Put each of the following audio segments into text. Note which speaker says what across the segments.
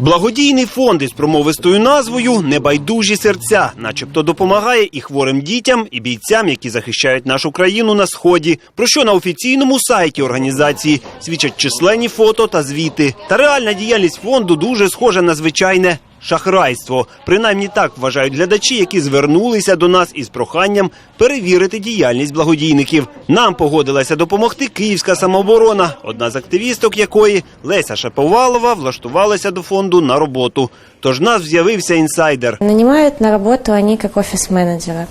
Speaker 1: Благодійний фонд із промовистою назвою Небайдужі серця, начебто допомагає і хворим дітям, і бійцям, які захищають нашу країну на сході. Про що на офіційному сайті організації свідчать численні фото та звіти. Та реальна діяльність фонду дуже схожа на звичайне. Шахрайство, принаймні так вважають глядачі, які звернулися до нас із проханням перевірити діяльність благодійників. Нам погодилася допомогти київська самооборона, одна з активісток якої Леся Шаповалова влаштувалася до фонду на роботу. Тож нас з'явився інсайдер.
Speaker 2: Нанимают на работу они как офис-менеджера.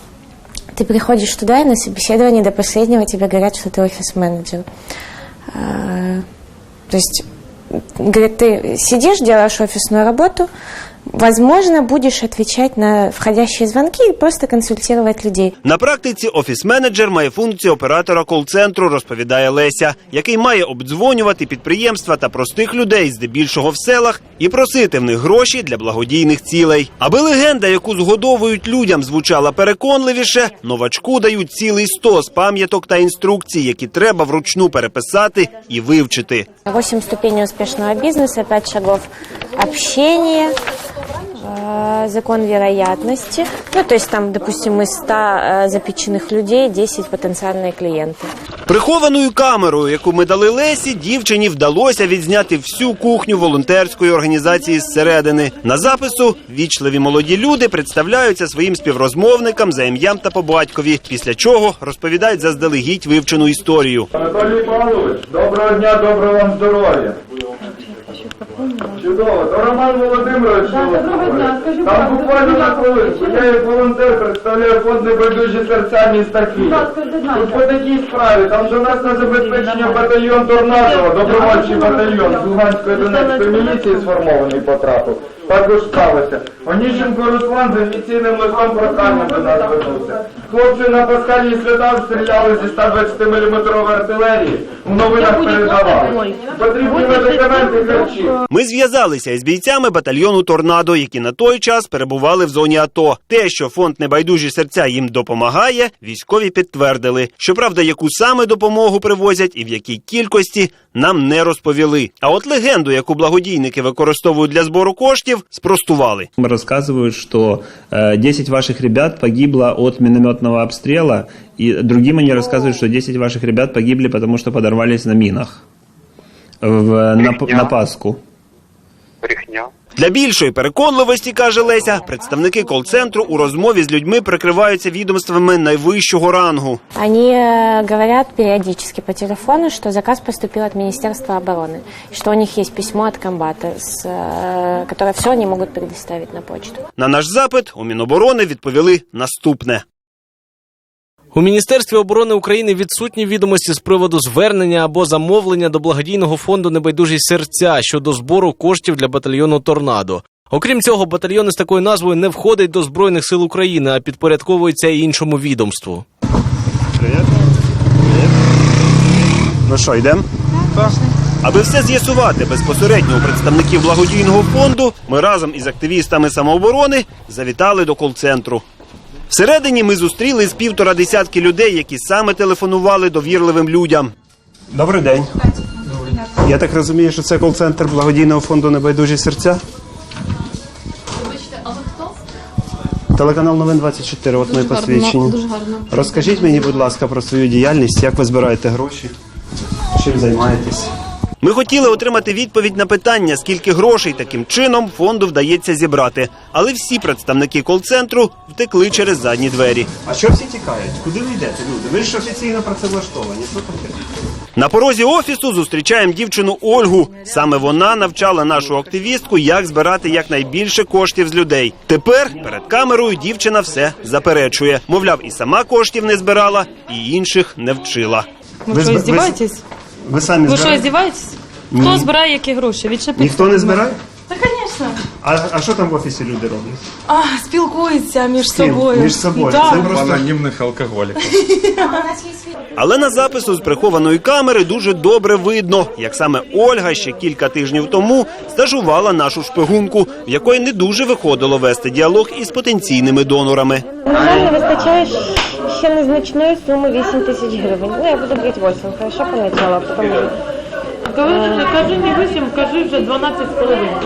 Speaker 2: Ты приходишь туда, и на собеседовании до последнего тебе говорят, что ты офис-менеджер. А, То есть, говорят, ты сидишь, делаешь офисную работу, возможно, будешь отвечать на входящие звонки и просто консультировать людей.
Speaker 1: На практиці офіс-менеджер має функцію оператора кол-центру, розповідає Леся, який має обдзвонювати підприємства та простих людей, здебільшого в селах, і просити в них гроші для благодійних цілей. Аби легенда, яку згодовують людям, звучала переконливіше, новачку дають цілий стос пам'яток та інструкцій, які треба вручну переписати і вивчити.
Speaker 2: Восемь ступеней успешного бизнеса, пять шагов общения, э, закон вероятности. Ну, то есть там, допустим, из 100 э, запеченных людей 10 потенциальные клиенты.
Speaker 1: Прихованою камерою, яку ми дали Лесі, дівчині вдалося відзняти всю кухню волонтерської організації зсередини. На запису вічливі молоді люди представляються своїм співрозмовникам за ім'ям та по батькові, після чого розповідають заздалегідь вивчену історію.
Speaker 3: Анатолій Павлович, доброго дня, доброго вам здоров'я. Чудово. То Роман Володимирович.
Speaker 4: доброго дня. Скажіть,
Speaker 3: Там
Speaker 4: будь ласка,
Speaker 3: буквально на хвилинку. Я як волонтер представляю фонд небайдужі серця міста Київ.
Speaker 4: ласка.
Speaker 3: Тут по такій справі, там до нас на забезпечення батальйон «Торнадо», добровольчий батальйон з Луганської Донецької міліції сформований потрапив. Також сталося. Оніщенко Руслан з офіційним листом проханням до нас звернувся. Хлопці на пасхальні свята стріляли зі 120 мм артилерії. У новинах передавали. Потрібні медикаменти харчі
Speaker 1: Ми зв'язалися із бійцями батальйону Торнадо, які на той час перебували в зоні АТО. Те, що фонд небайдужі серця їм допомагає, військові підтвердили. Щоправда, яку саме допомогу привозять і в якій кількості нам не розповіли. А от легенду, яку благодійники використовують для збору коштів, спростували.
Speaker 5: Рассказывают, что э, 10 ваших ребят погибло от минометного обстрела, и другим они рассказывают, что 10 ваших ребят погибли, потому что подорвались на минах в, на, П- на Пасху.
Speaker 6: брехня.
Speaker 1: Для більшої переконливості, каже Леся, представники кол-центру у розмові з людьми прикриваються відомствами найвищого рангу.
Speaker 2: Они э, говорят периодически по телефону, что заказ поступил от Министерства обороны, что у них есть письмо от комбата, с, э, которое все они могут предоставить на почту.
Speaker 1: На наш запит у Міноборони відповіли наступне.
Speaker 7: У Міністерстві оборони України відсутні відомості з приводу звернення або замовлення до благодійного фонду Небайдужі серця щодо збору коштів для батальйону Торнадо. Окрім цього, батальйон із такою назвою не входить до Збройних сил України, а підпорядковується іншому відомству.
Speaker 1: Ну що, йдемо? Аби все з'ясувати безпосередньо у представників благодійного фонду, ми разом із активістами самооборони завітали до кол-центру. Всередині ми зустріли з півтора десятки людей, які саме телефонували довірливим людям. Добрий день. Я так розумію, що це кол-центр благодійного фонду Небайдужі серця. Телеканал Новин 24, от моє посвідчення.
Speaker 4: Дуже гарно.
Speaker 1: Розкажіть мені, будь ласка, про свою діяльність, як ви збираєте гроші, чим займаєтесь. Ми хотіли отримати відповідь на питання, скільки грошей таким чином фонду вдається зібрати. Але всі представники кол-центру втекли через задні двері. А що всі тікають? Куди ви йдете, люди? Ви ж офіційно працевлаштовані. Що таке? На порозі офісу зустрічаємо дівчину Ольгу. Саме вона навчала нашу активістку, як збирати якнайбільше коштів з людей. Тепер перед камерою дівчина все заперечує. Мовляв, і сама коштів не збирала, і інших не вчила.
Speaker 4: Ви що, здіваєтесь?
Speaker 1: Ви самі
Speaker 4: Ви що, здіваєтесь? Хто збирає які гроші? Відшипіть.
Speaker 1: Ніхто не збирає?
Speaker 4: Та, звісно.
Speaker 1: А, а що там в офісі люди роблять?
Speaker 4: А, спілкуються між собою.
Speaker 1: Між собою.
Speaker 4: Да.
Speaker 1: Це просто...
Speaker 8: анонімних алкоголіків.
Speaker 1: Але на запису з прихованої камери дуже добре видно, як саме Ольга ще кілька тижнів тому стажувала нашу шпигунку, в якої не дуже виходило вести діалог із потенційними донорами.
Speaker 2: На жаль, не вистачає ще незначної суми 8 тисяч гривень. Ну, я буду брати 8, хорошо, поначалу, а потім...
Speaker 4: Кажи, кажи не 8, кажи вже 12 з половиною.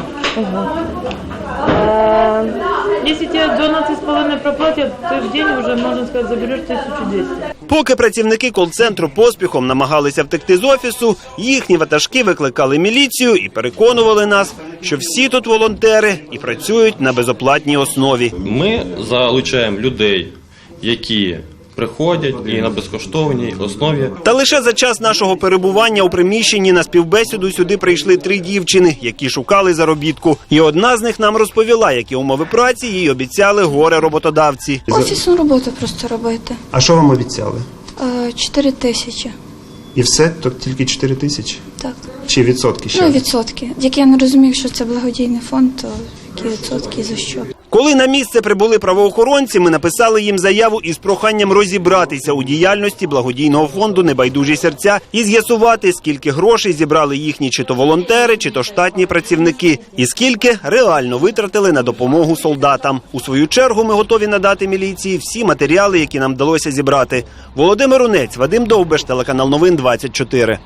Speaker 4: Если тебе 12,5 проплатят, ты в день уже, можно сказать, заберешь 1200.
Speaker 1: Поки працівники кол-центру поспіхом намагалися втекти з офісу, їхні ватажки викликали міліцію і переконували нас, що всі тут волонтери і працюють на безоплатній основі.
Speaker 8: Ми залучаємо людей, які приходять і на безкоштовній основі
Speaker 1: Та лише за час нашого перебування у приміщенні на співбесіду сюди прийшли три дівчини, які шукали заробітку. І одна з них нам розповіла, які умови праці їй обіцяли горе роботодавці.
Speaker 9: Офісну роботу просто робити.
Speaker 10: А що вам обіцяли?
Speaker 9: Е, Чотири тисячі.
Speaker 10: І все? То тільки 4 тисячі?
Speaker 9: Так.
Speaker 10: Чи відсотки ще?
Speaker 9: Ну, відсотки. Як я не розумію, що це благодійний фонд, то які відсотки і за що?
Speaker 1: Коли на місце прибули правоохоронці, ми написали їм заяву із проханням розібратися у діяльності благодійного фонду Небайдужі серця і з'ясувати, скільки грошей зібрали їхні чи то волонтери, чи то штатні працівники, і скільки реально витратили на допомогу солдатам. У свою чергу ми готові надати міліції всі матеріали, які нам вдалося зібрати. Володимир Унець, Вадим Довбеш, телеканал Новин 24.